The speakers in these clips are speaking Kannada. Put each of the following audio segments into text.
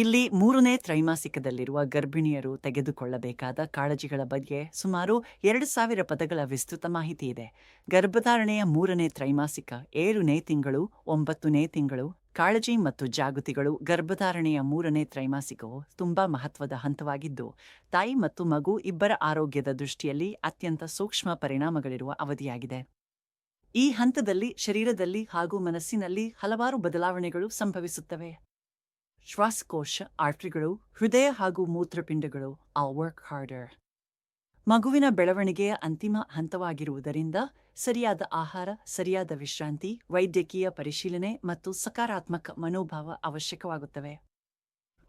ಇಲ್ಲಿ ಮೂರನೇ ತ್ರೈಮಾಸಿಕದಲ್ಲಿರುವ ಗರ್ಭಿಣಿಯರು ತೆಗೆದುಕೊಳ್ಳಬೇಕಾದ ಕಾಳಜಿಗಳ ಬಗ್ಗೆ ಸುಮಾರು ಎರಡು ಸಾವಿರ ಪದಗಳ ವಿಸ್ತೃತ ಮಾಹಿತಿ ಇದೆ. ಗರ್ಭಧಾರಣೆಯ ಮೂರನೇ ತ್ರೈಮಾಸಿಕ ಏಳನೇ ತಿಂಗಳು, ಒಂಬತ್ತನೇ ತಿಂಗಳು, ಕಾಳಜಿ ಮತ್ತು ಜಾಗೃತಿಗಳು ಗರ್ಭಧಾರಣೆಯ ಮೂರನೇ ತ್ರೈಮಾಸಿಕವು ತುಂಬಾ ಮಹತ್ವದ ಹಂತವಾಗಿದ್ದು, ತಾಯಿ ಮತ್ತು ಮಗು ಇಬ್ಬರ ಆರೋಗ್ಯದ ದೃಷ್ಟಿಯಲ್ಲಿ ಅತ್ಯಂತ ಸೂಕ್ಷ್ಮ ಪರಿಣಾಮಗಳಿರುವ ಅವಧಿಯಾಗಿದೆ. ಈ ಹಂತದಲ್ಲಿ ಶರೀರದಲ್ಲಿ ಹಾಗೂ ಮನಸ್ಸಿನಲ್ಲಿ ಹಲವಾರು ಬದಲಾವಣೆಗಳು ಸಂಭವಿಸುತ್ತವೆ. ಶ್ವಾಸಕೋಶ, ಆರ್ಟ್ರಿಗಳು, ಹೃದಯ ಹಾಗೂ ಮೂತ್ರಪಿಂಡಗಳು ಆಲ್ ವರ್ಕ್ ಹಾರ್ಡರ್ ಮಗುವಿನ ಬೆಳವಣಿಗೆಯ ಅಂತಿಮ ಹಂತವಾಗಿರುವುದರಿಂದ ಸರಿಯಾದ ಆಹಾರ, ಸರಿಯಾದ ವಿಶ್ರಾಂತಿ, ವೈದ್ಯಕೀಯ ಪರಿಶೀಲನೆ ಮತ್ತು ಸಕಾರಾತ್ಮಕ ಮನೋಭಾವ ಅವಶ್ಯಕವಾಗುತ್ತವೆ.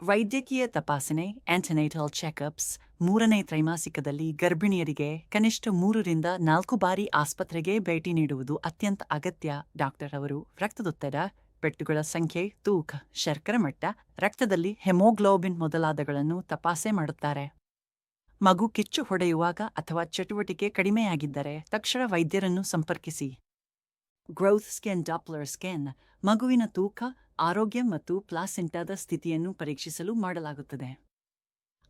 ವೈದ್ಯಕೀಯ ತಪಾಸಣೆ ಆಂಟನೈಟಲ್ ಚೆಕಪ್ಸ್ ಮೂರನೇ ತ್ರೈಮಾಸಿಕದಲ್ಲಿ ಗರ್ಭಿಣಿಯರಿಗೆ ಕನಿಷ್ಠ ಮೂರರಿಂದ ನಾಲ್ಕು ಬಾರಿ ಆಸ್ಪತ್ರೆಗೆ ಭೇಟಿ ನೀಡುವುದು ಅತ್ಯಂತ ಅಗತ್ಯ, ಡಾಕ್ಟರ್ ಅವರು. ರಕ್ತದೊತ್ತಡ ಪೆಟ್ಟುಗಳ ಸಂಖ್ಯೆ ತೂಕ, ಶರ್ಕರೆ ಮಟ್ಟ, ರಕ್ತದಲ್ಲಿ ಹೆಮೋಗ್ಲೋಬಿನ್ ಮೊದಲಾದಗಳನ್ನು ತಪಾಸೆ ಮಾಡುತ್ತಾರೆ. ಮಗು ಕಿಚ್ಚು ಹೊಡೆಯುವಾಗ ಅಥವಾ ಚಟುವಟಿಕೆ ಕಡಿಮೆಯಾಗಿದ್ದರೆ ತಕ್ಷಣ ವೈದ್ಯರನ್ನು ಸಂಪರ್ಕಿಸಿ. ಗ್ರೌತ್ ಸ್ಕ್ಯಾನ್ ಡಾಪ್ಲರ್ ಸ್ಕ್ಯಾನ್ ಮಗುವಿನ ತೂಕ, ಆರೋಗ್ಯ ಮತ್ತು ಪ್ಲಾಸೆಂಟಾದ ಸ್ಥಿತಿಯನ್ನು ಪರೀಕ್ಷಿಸಲು ಮಾಡಲಾಗುತ್ತದೆ.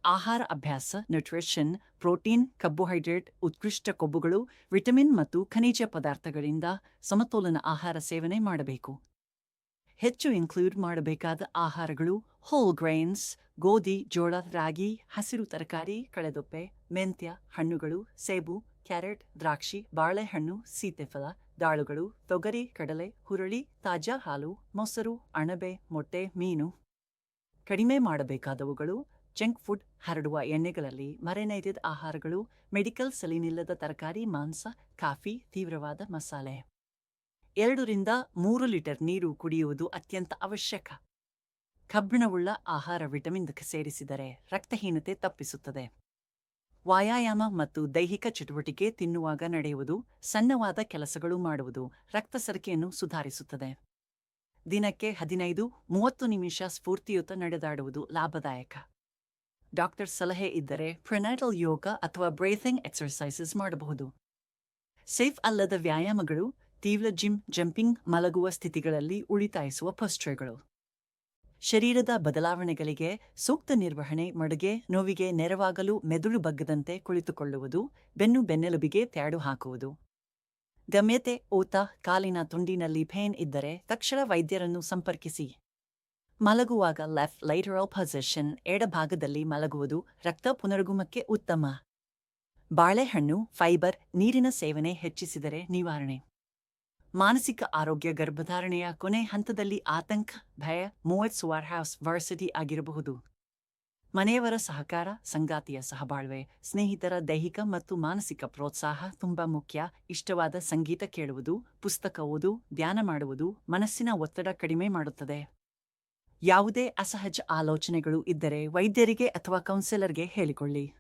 ಆಹಾರ ಅಭ್ಯಾಸ ನ್ಯೂಟ್ರಿಷನ್ ಪ್ರೋಟೀನ್ ಕಾರ್ಬೋಹೈಡ್ರೇಟ್ ಉತ್ಕೃಷ್ಟ ಕೊಬ್ಬುಗಳು ವಿಟಮಿನ್ ಮತ್ತು ಖನಿಜ ಪದಾರ್ಥಗಳಿಂದ ಸಮತೋಲನ ಆಹಾರ ಸೇವನೆ ಮಾಡಬೇಕು. ಹೆಚ್ಚು ಇನ್ಕ್ಲೂಡ್ ಮಾಡಬೇಕಾದ ಆಹಾರಗಳು ಹೋಲ್ ಗ್ರೈನ್ಸ್ ಗೋಧಿ, ಜೋಳ, ರಾಗಿ, ಹಸಿರು ತರಕಾರಿ, ಕಳೆದೊಪ್ಪೆ, ಮೆಂತ್ಯ, ಹಣ್ಣುಗಳು, ಸೇಬು, ಕ್ಯಾರೆಟ್, ದ್ರಾಕ್ಷಿ, ಬಾಳೆಹಣ್ಣು, ಸೀತೆಫಲ, ದಾಳುಗಳು, ತೊಗರಿ, ಕಡಲೆ, ಹುರುಳಿ, ತಾಜಾ ಹಾಲು, ಮೊಸರು, ಅಣಬೆ, ಮೊಟ್ಟೆ, ಮೀನು. ಕಡಿಮೆ ಮಾಡಬೇಕಾದವುಗಳು ಜಂಕ್ ಫುಡ್ ಹರಡುವ ಎಣ್ಣೆಗಳಲ್ಲಿ ಮರೆನೈದಿದ ಆಹಾರಗಳು, ಮೆಡಿಕಲ್ ಸಲೀನಿಲ್ಲದ ತರಕಾರಿ, ಮಾಂಸ, ಕಾಫಿ, ತೀವ್ರವಾದ ಮಸಾಲೆ. ಎರಡರಿಂದ ಮೂರು ಲೀಟರ್ ನೀರು ಕುಡಿಯುವುದು ಅತ್ಯಂತ ಅವಶ್ಯಕ. ಕಬ್ಬಿಣವುಳ್ಳ ಆಹಾರ ವಿಟಮಿನ್ ಸೇರಿಸಿದರೆ ರಕ್ತಹೀನತೆ ತಪ್ಪಿಸುತ್ತದೆ. ವ್ಯಾಯಾಮ ಮತ್ತು ದೈಹಿಕ ಚಟುವಟಿಕೆ ತಿನ್ನುವಾಗ ನಡೆಯುವುದು, ಸಣ್ಣವಾದ ಕೆಲಸಗಳು ಮಾಡುವುದು ರಕ್ತ ಸರಿಕೆಯನ್ನು ಸುಧಾರಿಸುತ್ತದೆ. ದಿನಕ್ಕೆ ಹದಿನೈದು, ಮೂವತ್ತು ನಿಮಿಷ ಸ್ಫೂರ್ತಿಯುತ ನಡೆದಾಡುವುದು ಲಾಭದಾಯಕ. ಡಾಕ್ಟರ್ ಸಲಹೆ ಇದ್ದರೆ ಫ್ರೆನಾಟಲ್ ಯೋಗ ಅಥವಾ ಬ್ರೇಥಿಂಗ್ ಎಕ್ಸರ್ಸೈಸಸ್ ಮಾಡಬಹುದು. ಸೇಫ್ ಅಲ್ಲದ ವ್ಯಾಯಾಮಗಳು ತೀವ್ರ ಜಿಮ್, ಜಂಪಿಂಗ್, ಮಲಗುವ ಸ್ಥಿತಿಗಳಲ್ಲಿ ಉಳಿತಾಯಿಸುವ ಪೋಸ್ಟರ್ಗಳು ಶರೀರದ ಬದಲಾವಣೆಗಳಿಗೆ ಸೂಕ್ತ ನಿರ್ವಹಣೆ, ಮಡುಗೆ, ನೋವಿಗೆ ನೆರವಾಗಲು ಮೆದುಳು ಬಗ್ಗದಂತೆ ಕುಳಿತುಕೊಳ್ಳುವುದು, ಬೆನ್ನು ಬೆನ್ನೆಲುಬಿಗೆ ತ್ಯಾಡು ಹಾಕುವುದು. ಗಮ್ಯತೆ, ಊತ, ಕಾಲಿನ ತುಂಡಿನಲ್ಲಿ ಫೇನ್ ಇದ್ದರೆ ತಕ್ಷಣ ವೈದ್ಯರನ್ನು ಸಂಪರ್ಕಿಸಿ. ಮಲಗುವಾಗ ಲೆಫ್ಟ್ ಲೈಟರಲ್ ಪೊಸಿಷನ್, ಎಡಭಾಗದಲ್ಲಿ ಮಲಗುವುದು, ರಕ್ತ ಪುನರ್ಗುಮಕ್ಕೆ ಉತ್ತಮ. ಬಾಳೆಹಣ್ಣು, ಫೈಬರ್, ನೀರಿನ ಸೇವನೆ ಹೆಚ್ಚಿಸಿದರೆ ನಿವಾರಣೆ. ಮಾನಸಿಕ ಆರೋಗ್ಯ ಗರ್ಭಧಾರಣೆಯ ಕೊನೆ ಹಂತದಲ್ಲಿ ಆತಂಕ, ಭಯ ಮೂವತ್ ಸುವಾರ್ ಹೌಸ್ ವರ್ಸಿಟಿ ಆಗಿರಬಹುದು. ಮನೆಯವರ ಸಹಕಾರ, ಸಂಗಾತಿಯ ಸಹಬಾಳ್ವೆ, ಸ್ನೇಹಿತರ ದೈಹಿಕ ಮತ್ತು ಮಾನಸಿಕ ಪ್ರೋತ್ಸಾಹ ತುಂಬಾ ಮುಖ್ಯ. ಇಷ್ಟವಾದ ಸಂಗೀತ ಕೇಳುವುದು, ಪುಸ್ತಕ ಓದು, ಧ್ಯಾನ ಮಾಡುವುದು ಮನಸ್ಸಿನ ಒತ್ತಡ ಕಡಿಮೆ ಮಾಡುತ್ತದೆ. ಯಾವುದೇ ಅಸಹಜ ಆಲೋಚನೆಗಳು ಇದ್ದರೆ ವೈದ್ಯರಿಗೆ ಅಥವಾ ಕೌನ್ಸಿಲರ್ಗೆ ಹೇಳಿಕೊಳ್ಳಿ.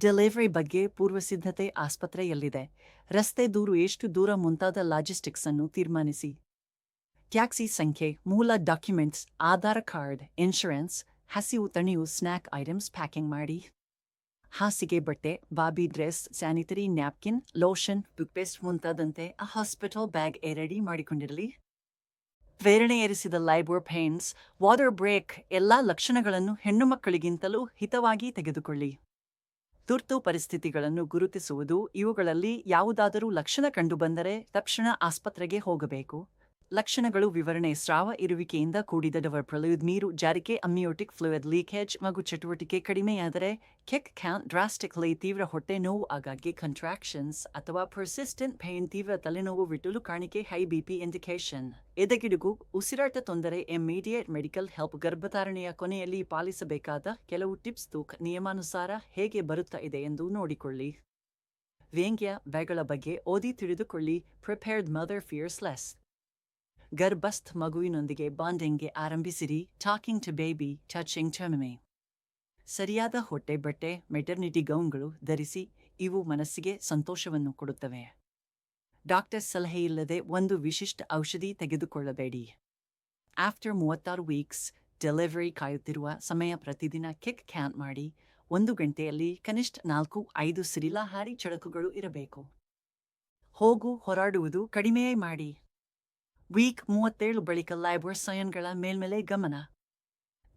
ಡೆಲಿವರಿ ಬಗ್ಗೆ ಪೂರ್ವಸಿದ್ಧತೆ ಆಸ್ಪತ್ರೆಯಲ್ಲಿದೆ. ರಸ್ತೆ ದೂರು ಎಷ್ಟು ದೂರ ಮುಂತಾದ ಲಾಜಿಸ್ಟಿಕ್ಸ್ ಅನ್ನು ತೀರ್ಮಾನಿಸಿ. ಟ್ಯಾಕ್ಸಿ ಸಂಖ್ಯೆ, ಮೂಲ ಡಾಕ್ಯುಮೆಂಟ್ಸ್, ಆಧಾರ್ ಕಾರ್ಡ್, ಇನ್ಶೂರೆನ್ಸ್, ಹಸಿವು ತಣಿಯು ಸ್ನ್ಯಾಕ್ ಐಟಮ್ಸ್ ಪ್ಯಾಕಿಂಗ್ ಮಾಡಿ. ಹಾಸಿಗೆ ಬಟ್ಟೆ, baby dress, sanitary napkin, lotion, toothpaste ಮುಂತಾದಂತೆ ಆ ಹಾಸ್ಪಿಟಲ್ ಬ್ಯಾಗ್ ರೆಡಿ ಮಾಡಿಕೊಂಡಿರಲಿ. ಪ್ರೇರಣೆ ಏರಿಸಿದ ಲೈಬೋರ್ ಪೇನ್ಸ್ ವಾಟರ್ ಬ್ರೇಕ್, ಎಲ್ಲಾ ಲಕ್ಷಣಗಳನ್ನು ಹೆಣ್ಣುಮಕ್ಕಳಿಗಿಂತಲೂ ಹಿತವಾಗಿ ತೆಗೆದುಕೊಳ್ಳಿ. ತುರ್ತು ಪರಿಸ್ಥಿತಿಗಳನ್ನು ಗುರುತಿಸುವುದು ಇವುಗಳಲ್ಲಿ ಯಾವುದಾದರೂ ಲಕ್ಷಣ ಕಂಡುಬಂದರೆ ತಕ್ಷಣ ಆಸ್ಪತ್ರೆಗೆ ಹೋಗಬೇಕು. ಲಕ್ಷಣಗಳು ವಿವರಣೆ, ಸ್ರಾವ ಇರುವಿಕೆಯಿಂದ ಕೂಡಿದ ಡವರ್ ಪ್ರಲಯುದ್ ನೀರು, ಜಾರಿಕೆ, ಅಮ್ನಿಯೋಟಿಕ್ ಫ್ಲೂಯಿಡ್ ಲೀಕೇಜ್, ಮಗು ಚಟುವಟಿಕೆ ಕಡಿಮೆಯಾದರೆ ಕೆಕ್ ಕ್ಯಾನ್ ಡ್ರಾಸ್ಟಿಕ್ಲಿ ತೀವ್ರ ಹೊಟ್ಟೆ ನೋವು, ಆಗಾಗ್ಗೆ ಕಂಟ್ರಾಕ್ಷನ್ಸ್ ಅಥವಾ ಪರ್ಸಿಸ್ಟೆಂಟ್ ಪೇನ್ ತೀವ್ರ ತಲೆನೋವು, ವಿಟುಲು ಕಾಣಿಕೆ ಹೈ ಬಿಪಿ ಇಂಡಿಕೇಶನ್ ಎದೆಗಿಡುಗು, ಉಸಿರಾಟ ತೊಂದರೆ ಇಮಿಡಿಯೇಟ್ ಮೆಡಿಕಲ್ ಹೆಲ್ಪ್ ಗರ್ಭಧಾರಣೆಯ ಕೊನೆಯಲ್ಲಿ ಪಾಲಿಸಬೇಕಾದ ಕೆಲವು ಟಿಪ್ಸ್ ತೂಕ್, ನಿಯಮಾನುಸಾರ ಹೇಗೆ ಬರುತ್ತಾ ಇದೆ ಎಂದು ನೋಡಿಕೊಳ್ಳಿ. ವ್ಯಂಗ್ಯ ಬೆಗಳ ಬಗ್ಗೆ ಓದಿ ತಿಳಿದುಕೊಳ್ಳಿ ಪ್ರಿಪೇರ್ಡ್ ಮದರ್ ಫಿಯರ್ಸ್ ಲೆಸ್ ಗರ್ಭಸ್ಥ ಮಗುವಿನೊಂದಿಗೆ ಬಾಂಡಿಂಗ್ಗೆ ಆರಂಭಿಸಿರಿ, talking to baby touching tummy ಸರಿಯಾದ ಹೊಟ್ಟೆ ಬಟ್ಟೆ, ಮೆಟರ್ನಿಟಿ ಗೌನ್ಗಳು ಧರಿಸಿ, ಇವು ಮನಸ್ಸಿಗೆ ಸಂತೋಷವನ್ನು ಕೊಡುತ್ತವೆ. ಡಾಕ್ಟರ್ ಸಲಹೆ ಇಲ್ಲದೆ ಒಂದು ವಿಶಿಷ್ಟ ಔಷಧಿ ತೆಗೆದುಕೊಳ್ಳಬೇಡಿ. ಆಫ್ಟರ್ ಮೂವತ್ತಾರು ವೀಕ್ಸ್, ಡೆಲಿವರಿ ಕಾಯುತ್ತಿರುವ ಸಮಯ ಪ್ರತಿದಿನ ಕಿಕ್ ಕ್ಯಾನ್ ಮಾಡಿ, ಒಂದು ಗಂಟೆಯಲ್ಲಿ ಕನಿಷ್ಠ ನಾಲ್ಕು, ಐದು ಸಿರಿಲಾಹಾರಿ ಚಳಕುಗಳು ಇರಬೇಕು. ಹೋಗು, ಹೊರಾಡುವುದು ಕಡಿಮೆಯೇ ಮಾಡಿ. ವೀಕ್ ಮೂವತ್ತೇಳು ಬಳಿಕ ಲೈಬ್ರಸಯನ್ಗಳ ಮೇಲ್ಮೇಲೆ ಗಮನ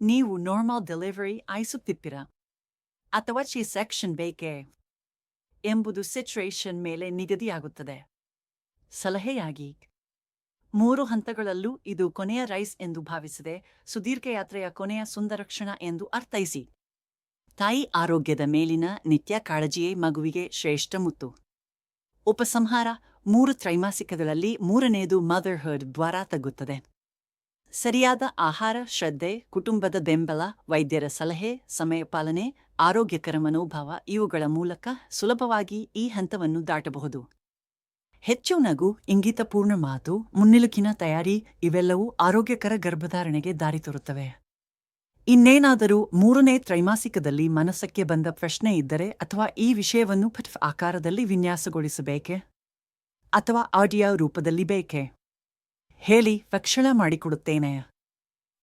ನೀವು ನಾರ್ಮಲ್ ಡೆಲಿವರಿ ಆಯಿಸುತ್ತಿದ್ದೀರಾ ಅಥವಾ ಚಿ ಸೆಕ್ಷನ್ ಬೇಕೇ ಎಂಬುದು ಸಿಚುವೇಶನ್ ಮೇಲೆ ನಿಗದಿಯಾಗುತ್ತದೆ ಸಲಹೆಯಾಗಿ ಮೂರು ಹಂತಗಳಲ್ಲೂ ಇದು ಕೊನೆಯ ರೈಸ್ ಎಂದು ಭಾವಿಸದೆ ಸುದೀರ್ಘ ಯಾತ್ರೆಯ ಕೊನೆಯ ಸುಂದರ ಕ್ಷಣ ಎಂದು ಅರ್ಥೈಸಿ ತಾಯಿ ಆರೋಗ್ಯದ ಮೇಲಿನ ನಿತ್ಯ ಕಾಳಜಿಯೇ ಮಗುವಿಗೆ ಶ್ರೇಷ್ಠ ಮುತ್ತು ಉಪಸಂಹಾರ ಮೂರು ತ್ರೈಮಾಸಿಕಗಳಲ್ಲಿ ಮೂರನೆಯದು ಮದರ್ಹುಡ್ ದ್ವಾರ ತಗ್ಗುತ್ತದೆ. ಸರಿಯಾದ ಆಹಾರ, ಶ್ರದ್ಧೆ, ಕುಟುಂಬದ ಬೆಂಬಲ, ವೈದ್ಯರ ಸಲಹೆ, ಸಮಯ ಪಾಲನೆ, ಆರೋಗ್ಯಕರ ಮನೋಭಾವ ಇವುಗಳ ಮೂಲಕ ಸುಲಭವಾಗಿ ಈ ಹಂತವನ್ನು ದಾಟಬಹುದು. ಹೆಚ್ಚು ನಗು, ಇಂಗಿತಪೂರ್ಣ ಮಾತು, ಮುನ್ನಿಲುಕಿನ ತಯಾರಿ ಇವೆಲ್ಲವೂ ಆರೋಗ್ಯಕರ ಗರ್ಭಧಾರಣೆಗೆ ದಾರಿ ತೋರುತ್ತವೆ. ಇನ್ನೇನಾದರೂ ಮೂರನೇ ತ್ರೈಮಾಸಿಕದಲ್ಲಿ ಮನಸ್ಸಕ್ಕೆ ಬಂದ ಪ್ರಶ್ನೆ ಇದ್ದರೆ ಅಥವಾ ಈ ವಿಷಯವನ್ನು ಪಠ್ ಆಕಾರದಲ್ಲಿ ವಿನ್ಯಾಸಗೊಳಿಸಬೇಕೆ? ಅಥವಾ ಆಡಿಯೋ ರೂಪದಲ್ಲಿ ಬೇಕೆ? ಹೇಳಿ ವಕ್ಷಣ ಮಾಡಿಕೊಡುತ್ತೇನೆ.